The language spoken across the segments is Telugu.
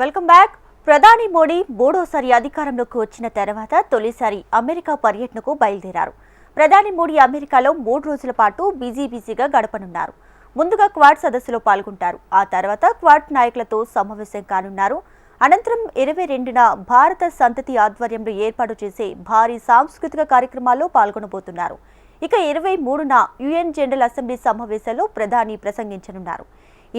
Welcome back. ప్రధాని మోడీ మూడోసారి అధికారంలోకి వచ్చిన తర్వాత తొలిసారి అమెరికా పర్యటనకు బయలుదేరారు. ప్రధాని మోడీ అమెరికాలో మూడు రోజుల పాటు బిజీ బిజీగా గడపనున్నారు. ముందుగా క్వాడ్ సదస్సులో పాల్గొంటారు. ఆ తర్వాత క్వాడ్ నాయకులతో సమావేశం కానున్నారు. అనంతరం ఇరవై రెండున భారత సంతతి ఆధ్వర్యంలో ఏర్పాటు చేసే భారీ సాంస్కృతిక కార్యక్రమాల్లో పాల్గొనబోతున్నారు. ఇక ఇరవై మూడున యుఎన్ జనరల్ అసెంబ్లీ సమావేశంలో ప్రధాని ప్రసంగించనున్నారు.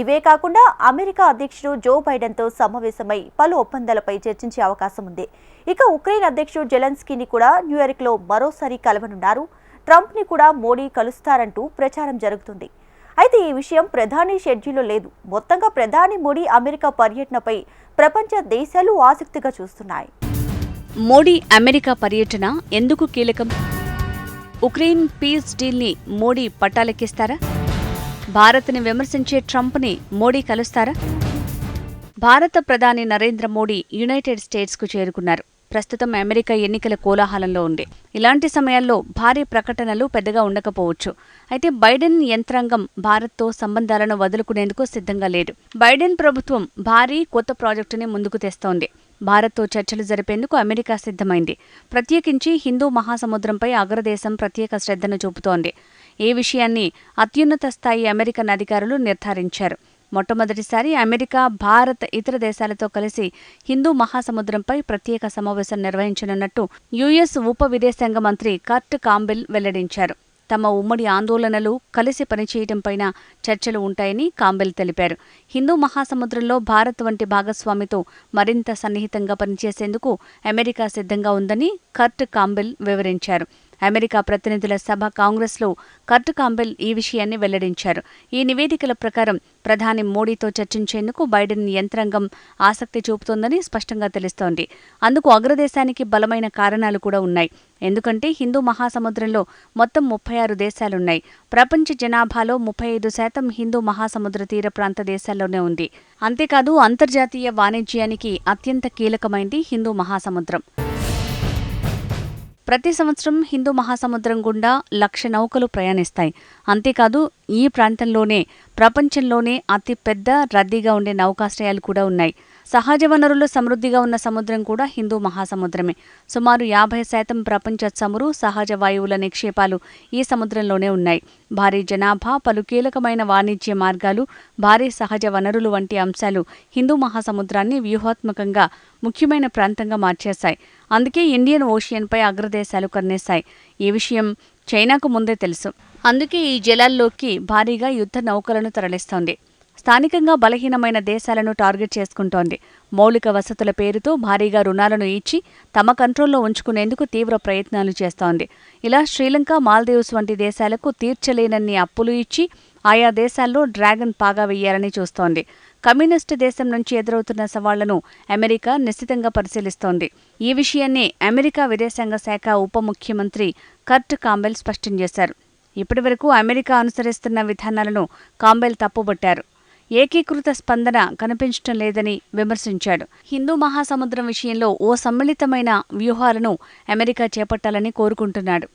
ఇవే కాకుండా అమెరికా అధ్యక్షుడు జో బైడెన్తో సమావేశమై పలు ఒప్పందాలపై చర్చించే అవకాశం ఉంది. ఇక ఉక్రెయిన్ అధ్యక్షుడు జెలెన్స్కీని కూడా న్యూయార్క్లో మరోసారి కలవనున్నారు. ట్రంప్ని కూడా మోడీ కలుస్తారంటూ ప్రచారం జరుగుతుంది. అయితే ఈ విషయం ప్రధాని షెడ్యూల్లో లేదు. మొత్తంగా ప్రధాని మోడీ అమెరికా పర్యటనపై ప్రపంచ దేశాలు ఆసక్తిగా చూస్తున్నాయి. మోడీ అమెరికా పర్యటన ఎందుకు కీలకం? ఉక్రెయిన్ పీస్ డీల్ని మోడీ పట్టాలెక్కిస్తారా భారత్ని విమర్శించే ట్రంప్ని మోడీ కలుస్తారా? భారత ప్రధాని నరేంద్ర మోడీ యునైటెడ్ స్టేట్స్కు చేరుకున్నారు. ప్రస్తుతం అమెరికా ఎన్నికల కోలాహలంలో ఉంది. ఇలాంటి సమయాల్లో భారీ ప్రకటనలు పెద్దగా ఉండకపోవచ్చు. అయితే బైడెన్ యంత్రాంగం భారత్తో సంబంధాలను వదులుకునేందుకు సిద్ధంగా లేదు. బైడెన్ ప్రభుత్వం భారీ కొత్త ప్రాజెక్టుని ముందుకు తెస్తోంది. భారత్తో చర్చలు జరిపేందుకు అమెరికా సిద్ధమైంది. ప్రత్యేకించి హిందూ మహాసముద్రంపై అగ్రదేశం ప్రత్యేక శ్రద్ధను చూపుతోంది. ఈ విషయాన్ని అత్యున్నత స్థాయి అమెరికన్ అధికారులు నిర్ధారించారు. మొట్టమొదటిసారి అమెరికా భారత్ ఇతర దేశాలతో కలిసి హిందూ మహాసముద్రంపై ప్రత్యేక సమావేశం నిర్వహించనున్నట్టు యుఎస్ ఉప విదేశాంగ మంత్రి కర్ట్ కాంబెల్ వెల్లడించారు. తమ ఉమ్మడి ఆందోళనలు కలిసి పనిచేయటంపైన చర్చలు ఉంటాయని కాంబెల్ తెలిపారు. హిందూ మహాసముద్రంలో భారత్ వంటి భాగస్వామితో మరింత సన్నిహితంగా పనిచేసేందుకు అమెరికా సిద్ధంగా ఉందని కర్ట్ కాంబెల్ వివరించారు. అమెరికా ప్రతినిధుల సభ కాంగ్రెస్లో కర్ట్ కాంబెల్ ఈ విషయాన్ని వెల్లడించారు. ఈ నివేదికల ప్రకారం ప్రధాని మోడీతో చర్చించేందుకు బైడెన్ యంత్రాంగం ఆసక్తి చూపుతోందని స్పష్టంగా తెలుస్తోంది. అందుకు అగ్రదేశానికి బలమైన కారణాలు కూడా ఉన్నాయి. ఎందుకంటే హిందూ మహాసముద్రంలో మొత్తం ముప్పై ఆరు దేశాలున్నాయి. ప్రపంచ జనాభాలో ముప్పై ఐదు శాతం హిందూ మహాసముద్ర తీర ప్రాంత దేశాల్లోనే ఉంది. అంతేకాదు అంతర్జాతీయ వాణిజ్యానికి అత్యంత కీలకమైంది హిందూ మహాసముద్రం. ప్రతి సంవత్సరం హిందూ మహాసముద్రం గుండా లక్ష నౌకలు ప్రయాణిస్తాయి. అంతేకాదు ఈ ప్రాంతంలోనే ప్రపంచంలోనే అతి పెద్ద రద్దీగా ఉండే నౌకాశ్రయాలు కూడా ఉన్నాయి. సహజ వనరులు సమృద్ధిగా ఉన్న సముద్రం కూడా హిందూ మహాసముద్రమే. సుమారు యాభై శాతం ప్రపంచ చమురు సహజ వాయువుల నిక్షేపాలు ఈ సముద్రంలోనే ఉన్నాయి. భారీ జనాభా పలు కీలకమైన వాణిజ్య మార్గాలు భారీ సహజ వనరులు వంటి అంశాలు హిందూ మహాసముద్రాన్ని వ్యూహాత్మకంగా ముఖ్యమైన ప్రాంతంగా మార్చేశాయి. అందుకే ఇండియన్ ఓషియన్పై అగ్రదేశాలు కన్నేశాయి. ఈ విషయం చైనాకు ముందే తెలుసు. అందుకే ఈ జలాల్లోకి భారీగా యుద్ధ నౌకలను తరలిస్తోంది. స్థానికంగా బలహీనమైన దేశాలను టార్గెట్ చేసుకుంటోంది. మౌలిక వసతుల పేరుతో భారీగా రుణాలను ఇచ్చి తమ కంట్రోల్లో ఉంచుకునేందుకు తీవ్ర ప్రయత్నాలు చేస్తోంది. ఇలా శ్రీలంక మాల్దీవ్స్ వంటి దేశాలకు తీర్చలేనన్ని అప్పులు ఇచ్చి ఆయా దేశాల్లో డ్రాగన్ పాగా వెయ్యాలని చూస్తోంది. కమ్యూనిస్టు దేశం నుంచి ఎదురవుతున్న సవాళ్ళను అమెరికా నిశ్చితంగా పరిశీలిస్తోంది. ఈ విషయాన్ని అమెరికా విదేశాంగ శాఖ ఉప ముఖ్యమంత్రి కర్ట్ కాంబెల్ స్పష్టం చేశారు. ఇప్పటివరకు అమెరికా అనుసరిస్తున్న విధానాలను కాంబెల్ తప్పుబట్టారు. ఏకీకృత స్పందన కనిపించటం లేదని విమర్శించాడు. హిందూ మహాసముద్రం విషయంలో ఓ సమ్మిళితమైన వ్యూహాలను అమెరికా చేపట్టాలని కోరుకుంటున్నాడు.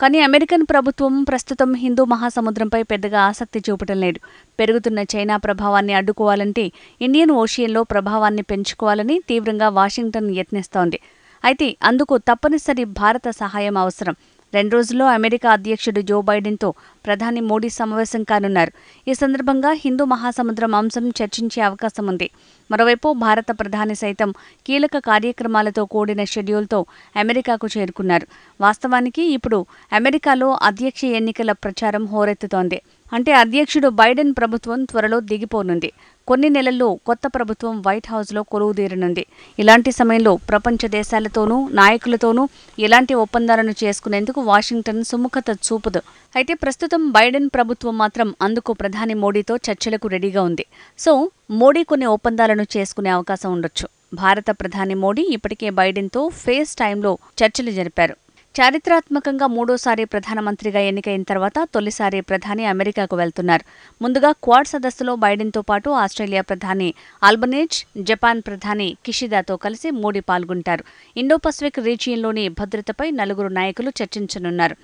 కానీ అమెరికన్ ప్రభుత్వం ప్రస్తుతం హిందూ మహాసముద్రంపై పెద్దగా ఆసక్తి చూపటం లేదు. పెరుగుతున్న చైనా ప్రభావాన్ని అడ్డుకోవాలంటే ఇండియన్ ఓషియన్లో ప్రభావాన్ని పెంచుకోవాలని తీవ్రంగా వాషింగ్టన్ యత్నిస్తోంది. అయితే అందుకు తప్పనిసరి భారత సహాయం అవసరం. రెండు రోజుల్లో అమెరికా అధ్యక్షుడు జో బైడెన్తో ప్రధాని మోడీ సమావేశం కానున్నారు. ఈ సందర్భంగా హిందూ మహాసముద్రం అంశం చర్చించే అవకాశం ఉంది. మరోవైపు భారత ప్రధాని సైతం కీలక కార్యక్రమాలతో కూడిన షెడ్యూల్తో అమెరికాకు చేరుకున్నారు. వాస్తవానికి ఇప్పుడు అమెరికాలో అధ్యక్ష ఎన్నికల ప్రచారం హోరెత్తుతోంది. అంటే అధ్యక్షుడు బైడెన్ ప్రభుత్వం త్వరలో దిగిపోనుంది. కొన్ని నెలల్లో కొత్త ప్రభుత్వం వైట్ హౌస్లో కొలువుదీరనుంది. ఇలాంటి సమయంలో ప్రపంచ దేశాలతోనూ నాయకులతోనూ ఎలాంటి ఒప్పందాలను చేసుకునేందుకు వాషింగ్టన్ సుముఖత చూపదు. అయితే ప్రస్తుతం బైడెన్ ప్రభుత్వం మాత్రం అందుకు ప్రధాని మోడీతో చర్చలకు రెడీగా ఉంది. సో మోడీ కొన్ని ఒప్పందాలను చేసుకునే అవకాశం ఉండొచ్చు. భారత ప్రధాని మోడీ ఇప్పటికే బైడెన్తో ఫేస్ టైంలో చర్చలు జరిపారు. చారిత్రాత్మకంగా మూడోసారి ప్రధానమంత్రిగా ఎన్నికైన తర్వాత తొలిసారి ప్రధాని అమెరికాకు వెళ్తున్నారు. ముందుగా క్వాడ్ సదస్సులో బైడెన్తో పాటు ఆస్ట్రేలియా ప్రధాని ఆల్బనేజ్ జపాన్ ప్రధాని కిషిదాతో కలిసి మోడీ పాల్గొంటారు. ఇండో పసిఫిక్ రీజియన్లోని భద్రతపై నలుగురు నాయకులు చర్చించనున్నారు.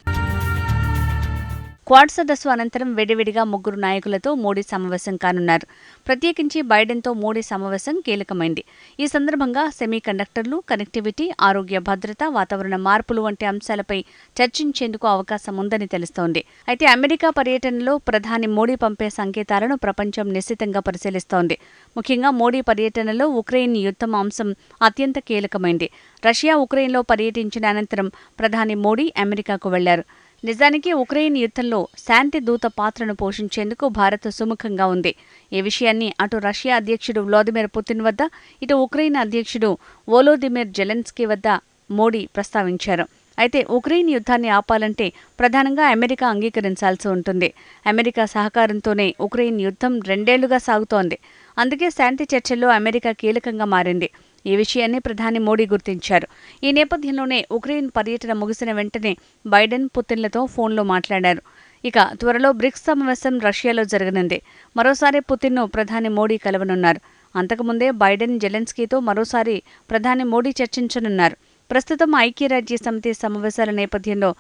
క్వాడ్ సదస్సు అనంతరం విడివిడిగా ముగ్గురు నాయకులతో మోడీ సమావేశం కానున్నారు. ప్రత్యేకించి బైడెన్తో మోడీ సమావేశం కీలకమైంది. ఈ సందర్భంగా సెమీ కండక్టర్లు కనెక్టివిటీ ఆరోగ్య భద్రత వాతావరణ మార్పులు వంటి అంశాలపై చర్చించేందుకు అవకాశం ఉందని తెలుస్తోంది. అయితే అమెరికా పర్యటనలో ప్రధాని మోడీ పంపే సంకేతాలను ప్రపంచం నిశ్చితంగా పరిశీలిస్తోంది. ముఖ్యంగా మోడీ పర్యటనలో ఉక్రెయిన్ యుద్ధం అంశం అత్యంత కీలకమైంది. రష్యా ఉక్రెయిన్లో పర్యటించిన అనంతరం ప్రధాని మోడీ అమెరికాకు వెళ్ళారు. నిజానికి ఉక్రెయిన్ యుద్ధంలో శాంతి దూత పాత్రను పోషించేందుకు భారత్ సుముఖంగా ఉంది. ఈ విషయాన్ని అటు రష్యా అధ్యక్షుడు వ్లాదిమిర్ పుతిన్ వద్ద ఇటు ఉక్రెయిన్ అధ్యక్షుడు వోలోదిమిర్ జెలెన్స్కీ వద్ద మోడీ ప్రస్తావించారు. అయితే ఉక్రెయిన్ యుద్ధాన్ని ఆపాలంటే ప్రధానంగా అమెరికా అంగీకరించాల్సి ఉంటుంది. అమెరికా సహకారంతోనే ఉక్రెయిన్ యుద్ధం రెండేళ్ళుగా సాగుతోంది. అందుకే శాంతి చర్చల్లో అమెరికా కీలకంగా మారింది. ఈ విషయాన్ని ప్రధాని మోడీ గుర్తించారు. ఈ నేపథ్యంలోనే ఉక్రెయిన్ పర్యటన ముగిసిన వెంటనే బైడెన్ పుతిన్లతో ఫోన్లో మాట్లాడారు. ఇక త్వరలో బ్రిక్స్ సమావేశం రష్యాలో జరగనుంది. మరోసారి పుతిన్ను ప్రధాని మోడీ కలవనున్నారు. అంతకుముందే బైడెన్ జెలెన్స్కీతో మరోసారి ప్రధాని మోడీ చర్చించనున్నారు. ప్రస్తుతం ఐక్యరాజ్య సమితి సమావేశాల నేపథ్యంలో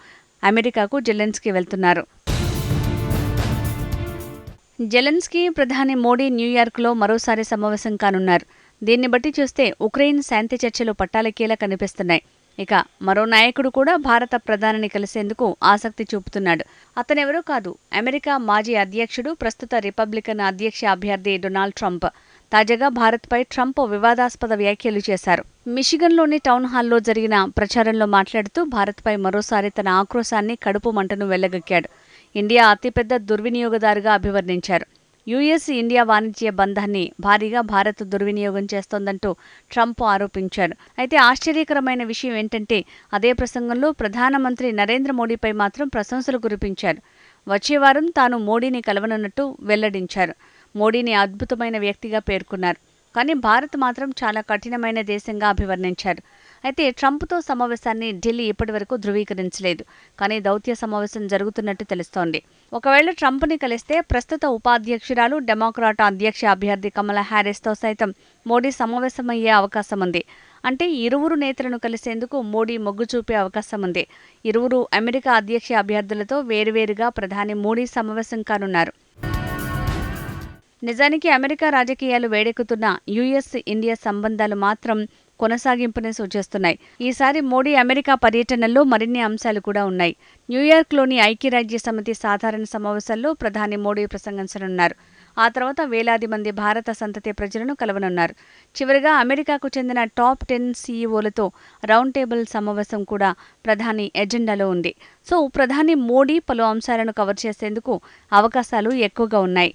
అమెరికాకు జెలెన్స్కీ వెళ్తున్నారు. జెలెన్స్కీ ప్రధాని మోడీ న్యూయార్క్లో మరోసారి సమావేశం కానున్నారు. దీన్ని బట్టి చూస్తే ఉక్రెయిన్ శాంతి చర్చలు పట్టాలకేలా కనిపిస్తున్నాయి. ఇక మరో నాయకుడు కూడా భారత ప్రధానిని కలిసేందుకు ఆసక్తి చూపుతున్నాడు. అతనెవరూ కాదు అమెరికా మాజీ అధ్యక్షుడు ప్రస్తుత రిపబ్లికన్ అధ్యక్ష అభ్యర్థి డొనాల్డ్ ట్రంప్. తాజాగా భారత్పై ట్రంప్ వివాదాస్పద వ్యాఖ్యలు చేశారు. మిషిగన్లోని టౌన్ హాల్లో జరిగిన ప్రచారంలో మాట్లాడుతూ భారత్పై మరోసారి తన ఆక్రోశాన్ని కడుపు మంటను వెళ్ళగక్కాడు ఇండియా అతిపెద్ద దుర్వినియోగదారుగా అభివర్ణించారు. యుఎస్ ఇండియా వాణిజ్య బంధాన్ని భారీగా భారత్ దుర్వినియోగం చేస్తోందంటూ ట్రంప్ ఆరోపించారు. అయితే ఆశ్చర్యకరమైన విషయం ఏంటంటే అదే ప్రసంగంలో ప్రధానమంత్రి నరేంద్ర మోడీపై మాత్రం ప్రశంసలు కురిపించారు. వచ్చే వారం తాను మోడీని కలవనున్నట్టు వెల్లడించారు. మోడీని అద్భుతమైన వ్యక్తిగా పేర్కొన్నారు. కానీ భారత్ మాత్రం చాలా కఠినమైన దేశంగా అభివర్ణించారు. అయితే ట్రంప్తో సమావేశాన్ని ఢిల్లీ ఇప్పటివరకు ధృవీకరించలేదు. కానీ దౌత్య సమావేశం జరుగుతున్నట్టు తెలుస్తోంది. ఒకవేళ ట్రంప్ని కలిస్తే ప్రస్తుత ఉపాధ్యక్షురాలు డెమోక్రాట్ అధ్యక్ష అభ్యర్థి కమలా హ్యారిస్తో సైతం మోడీ సమావేశమయ్యే అవకాశం ఉంది. అంటే ఇరువురు నేతలను కలిసేందుకు మోడీ మొగ్గు చూపే అవకాశం ఉంది. ఇరువురు అమెరికా అధ్యక్ష అభ్యర్థులతో వేరువేరుగా ప్రధాని మోడీ సమావేశం కానున్నారు. నిజానికి అమెరికా రాజకీయాలు వేడెక్కుతున్న యుఎస్ ఇండియా సంబంధాలు మాత్రం కొనసాగింపునే సూచిస్తున్నాయి. ఈసారి మోడీ అమెరికా పర్యటనలో మరిన్ని అంశాలు కూడా ఉన్నాయి. న్యూయార్క్లోని ఐక్యరాజ్య సమితి సాధారణ సమావేశాల్లో ప్రధాని మోడీ ప్రసంగించనున్నారు. ఆ తర్వాత వేలాది మంది భారత సంతతి ప్రజలను కలవనున్నారు. చివరిగా అమెరికాకు చెందిన టాప్ టెన్ సీఈఓలతో రౌండ్ టేబుల్ సమావేశం కూడా ప్రధాని ఎజెండాలో ఉంది. సో ప్రధాని మోడీ పలు అంశాలను కవర్ చేసేందుకు అవకాశాలు ఎక్కువగా ఉన్నాయి.